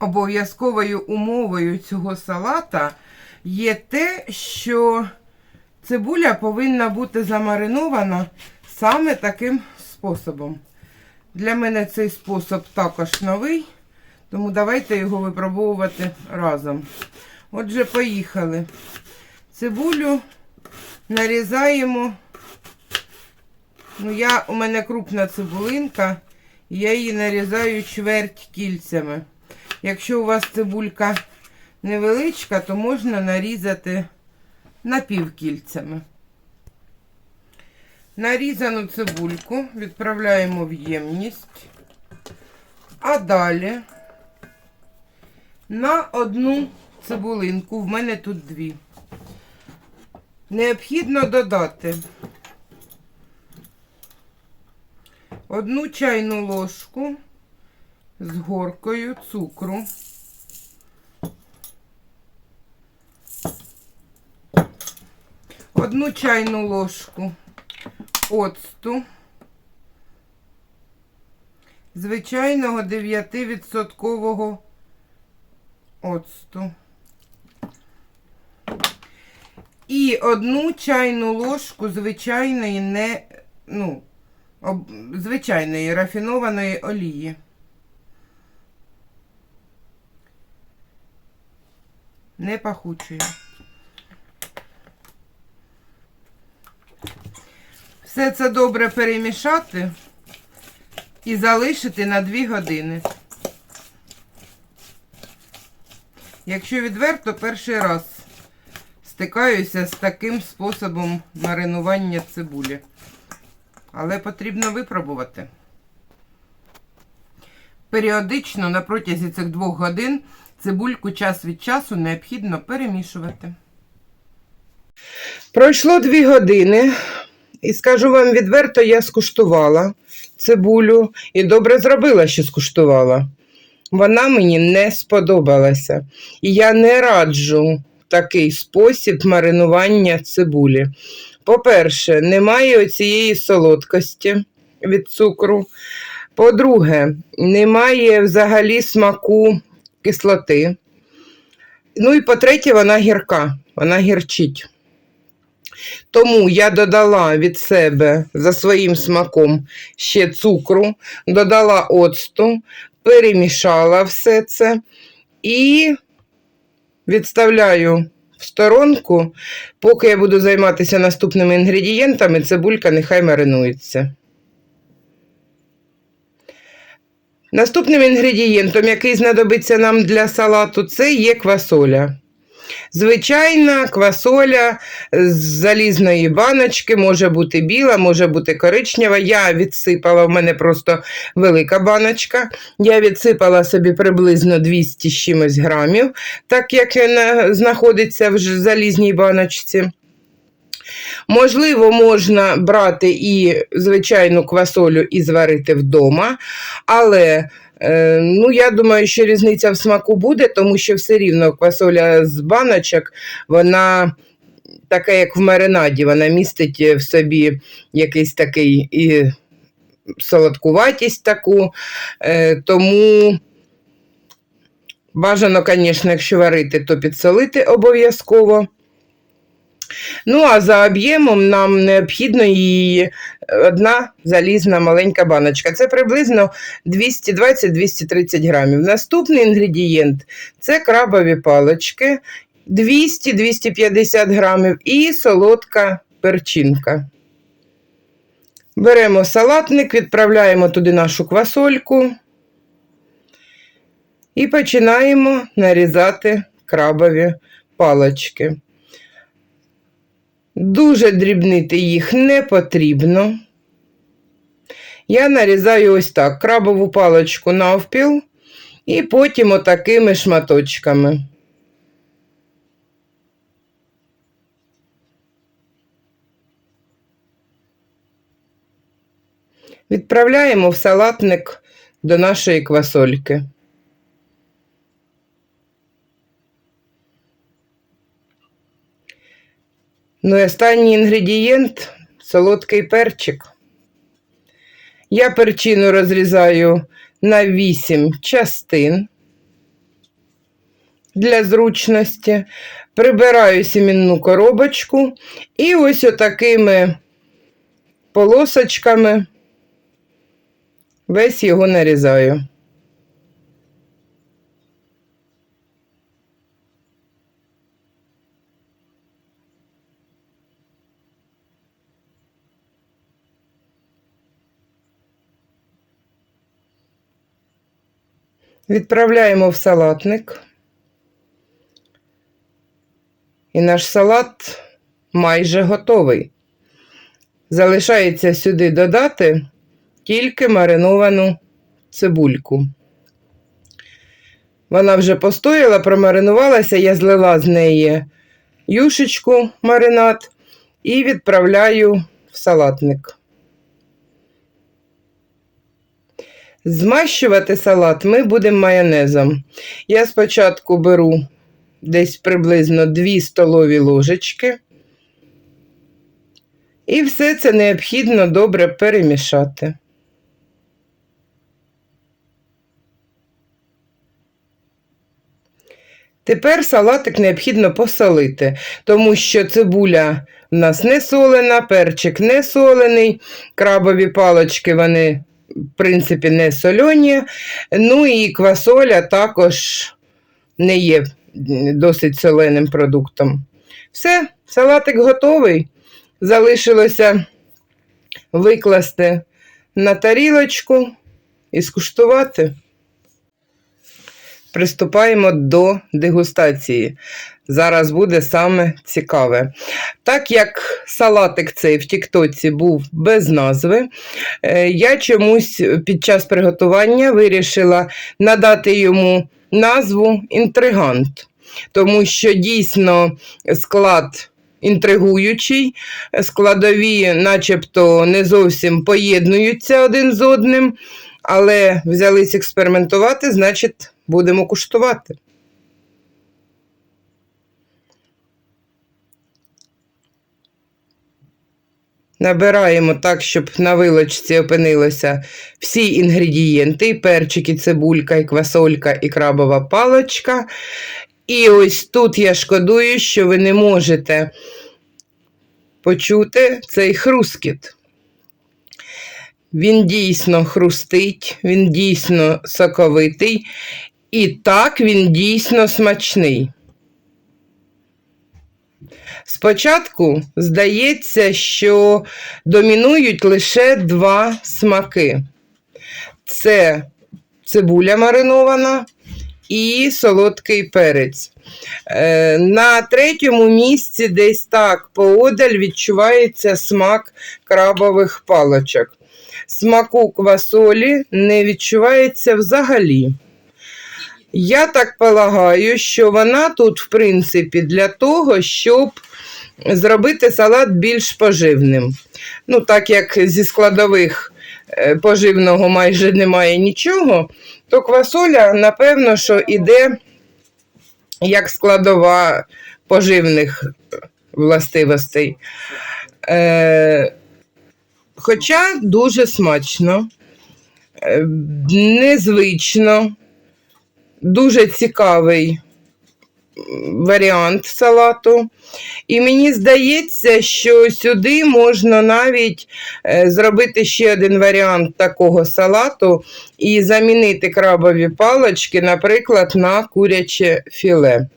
обов'язковою умовою цього салата є те, що цибуля повинна бути замаринована саме таким способом. Для мене цей спосіб також новий, тому давайте його випробовувати разом. Отже, поїхали. Цибулю нарізаємо. Ну, я, у мене крупна цибулинка, я її нарізаю чверть кільцями. Якщо у вас цибулька невеличка, то можна нарізати напівкільцями. Нарізану цибульку відправляємо в ємність, а далі на одну цибулинку, в мене тут дві, необхідно додати одну чайну ложку з горкою цукру. Одну чайну ложку оцту, звичайного 9% оцту. І одну чайну ложку звичайної не, ну, об, звичайної рафінованої олії. Не пахучої. Все це добре перемішати і залишити на 2 години. Якщо відверто, перший раз стикаюся з таким способом маринування цибулі. Але потрібно випробувати. Періодично на протязі цих двох годин цибульку час від часу необхідно перемішувати. Пройшло дві години, і скажу вам відверто, я скуштувала цибулю і добре зробила, що скуштувала. Вона мені не сподобалася. І я не раджу такий спосіб маринування цибулі. По-перше, немає оцієї солодкості від цукру. По-друге, немає взагалі смаку кислоти. Ну і по-третє, вона гірка, вона гірчить. Тому я додала від себе за своїм смаком ще цукру, додала оцту, перемішала все це і відставляю в сторонку, поки я буду займатися наступними інгредієнтами, цибулька нехай маринується. Наступним інгредієнтом, який знадобиться нам для салату, це є квасоля. Звичайна квасоля з залізної баночки, може бути біла, може бути коричнева. Я відсипала, в мене просто велика баночка. Я відсипала собі приблизно 200 чимось грамів, так як вона знаходиться в залізній баночці. Можливо, можна брати і звичайну квасолю і зварити вдома, але е, ну, я думаю, що різниця в смаку буде, тому що все рівно квасоля з баночок, вона така, як в маринаді, вона містить в собі якийсь такий і солодкуватість таку. Е, тому бажано, звісно, якщо варити, то підсолити обов'язково. Ну, а за об'ємом нам необхідно її одна залізна маленька баночка. Це приблизно 220-230 грамів. Наступний інгредієнт це крабові палички 200-250 грамів і солодка перчинка. Беремо салатник, відправляємо туди нашу квасольку і починаємо нарізати крабові палички. Дуже дрібнити їх не потрібно. Я нарізаю ось так крабову паличку навпіл і потім отакими шматочками. Відправляємо в салатник до нашої квасольки. Ну і останній інгредієнт солодкий перчик. Я перчину розрізаю на 8 частин. для зручності, прибираю сімінну коробочку і ось отакими полосочками весь його нарізаю. Відправляємо в салатник. І наш салат майже готовий. Залишається сюди додати тільки мариновану цибульку. Вона вже постояла, промаринувалася, я злила з неї юшечку маринад і відправляю в салатник. Змащувати салат ми будемо майонезом. Я спочатку беру десь приблизно 2 столові ложечки. І все це необхідно добре перемішати. Тепер салатик необхідно посолити, тому що цибуля в нас не солена, перчик не солений, крабові палочки вони, в принципі, не сольоні. Ну і квасоля також не є досить соленим продуктом. Все, салатик готовий. Залишилося викласти на тарілочку і скуштувати. Приступаємо до дегустації. Зараз буде саме цікаве. Так як салатик цей в Тіктоці був без назви, е, я чомусь під час приготування вирішила надати йому назву інтригант, тому що дійсно склад інтригуючий, складові, начебто, не зовсім поєднуються один з одним, але взялись експериментувати, значить, будемо куштувати. Набираємо так, щоб на вилочці опинилися всі інгредієнти: і перчик, і цибулька, і квасолька, і крабова палочка. І ось тут я шкодую, що ви не можете почути цей хрускіт. Він дійсно хрустить, він дійсно соковитий, і так він дійсно смачний. Спочатку здається, що домінують лише два смаки: це цибуля маринована і солодкий перець. Е, На третьому місці, десь так, поодаль відчувається смак крабових палочок. Смаку квасолі не відчувається взагалі. Я так полагаю, що вона тут, в принципі, для того, щоб зробити салат більш поживним. Ну, так як зі складових е, поживного майже немає нічого, то квасоля, напевно, що іде як складова поживних властивостей. Е, Хоча дуже смачно, е, незвично, дуже цікавий варіант салату. І мені здається, що сюди можна навіть е, зробити ще один варіант такого салату і замінити крабові палочки, наприклад, на куряче філе.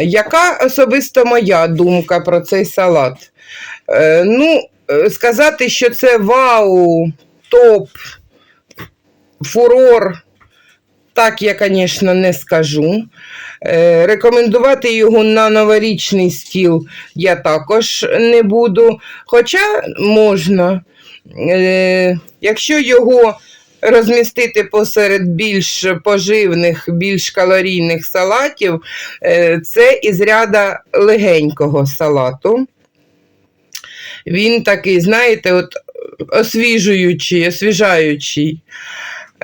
Яка особисто моя думка про цей салат? Е, ну, е, сказати, що це вау, топ, фурор, так я, звісно, не скажу. Е, рекомендувати його на новорічний стіл я також не буду. Хоча можна, е, якщо його розмістити посеред більш поживних, більш калорійних салатів, е, це із ряда легенького салату. Він такий, знаєте, от освіжуючий, освіжаючий.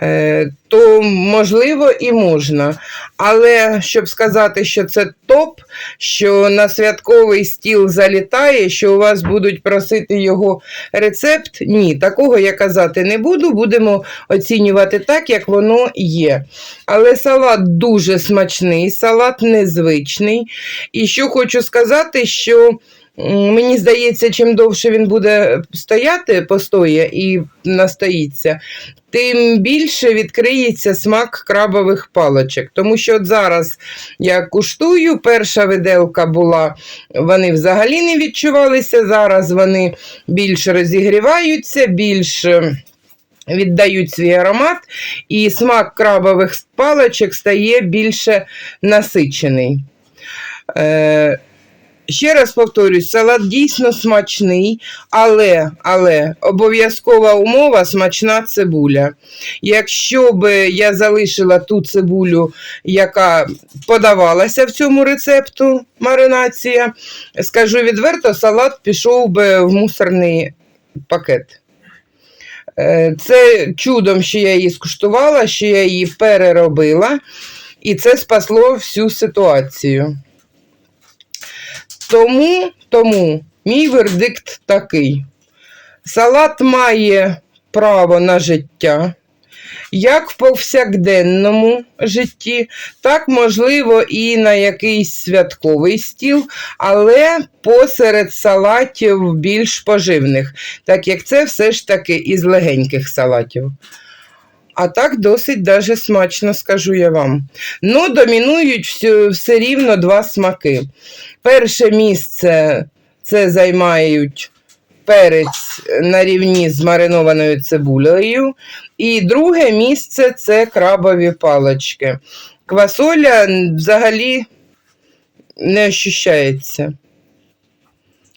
Е, то можливо і можна. Але щоб сказати, що це топ, що на святковий стіл залітає, що у вас будуть просити його рецепт, ні, такого я казати не буду. Будемо оцінювати так, як воно є. Але салат дуже смачний, салат незвичний. І що хочу сказати, що. Мені здається, чим довше він буде стояти, постоє і настоїться, тим більше відкриється смак крабових паличок. Тому що от зараз я куштую, перша виделка була, вони взагалі не відчувалися. Зараз вони більш розігріваються, більш е, віддають свій аромат, і смак крабових паличок стає більше насичений. Е, Ще раз повторюсь, салат дійсно смачний, але, але обов'язкова умова смачна цибуля. Якщо б я залишила ту цибулю, яка подавалася в цьому рецепту маринація, скажу відверто, салат пішов би в мусорний пакет. Е, Це чудом, що я її скуштувала, що я її переробила, і це спасло всю ситуацію. Тому, тому мій вердикт такий: салат має право на життя, як в повсякденному житті, так, можливо, і на якийсь святковий стіл, але посеред салатів більш поживних, так як це все ж таки із легеньких салатів. А так досить даже смачно, скажу я вам. Ну, домінують все, все рівно два смаки. Перше місце це займають перець на рівні з маринованою цибулею. І друге місце це крабові палочки. Квасоля взагалі не ощущається.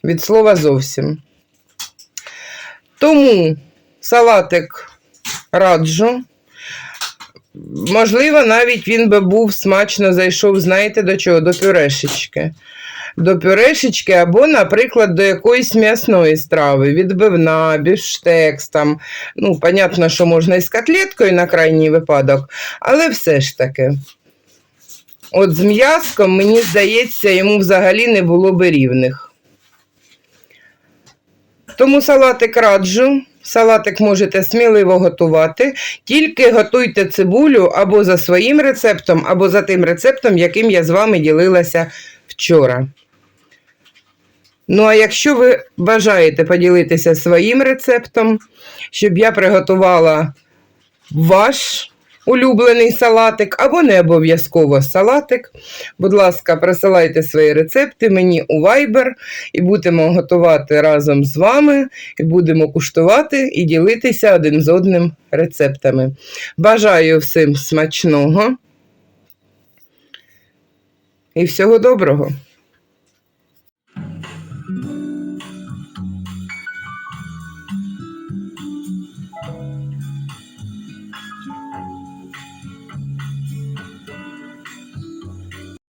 Від слова зовсім. Тому салатик раджу. Можливо, навіть він би був смачно зайшов, знаєте, до чого? До пюрешечки. До пюрешечки або, наприклад, до якоїсь м'ясної страви, відбивна, бівштекс, там, ну, понятно, що можна і з котлеткою на крайній випадок, але все ж таки. От з м'яском, мені здається, йому взагалі не було би рівних. Тому салатик раджу. Салатик можете сміливо готувати. Тільки готуйте цибулю або за своїм рецептом, або за тим рецептом, яким я з вами ділилася вчора. Ну, а якщо ви бажаєте поділитися своїм рецептом, щоб я приготувала ваш улюблений салатик, або не обов'язково салатик, будь ласка, присилайте свої рецепти мені у Viber і будемо готувати разом з вами, і будемо куштувати і ділитися один з одним рецептами. Бажаю всім смачного і всього доброго!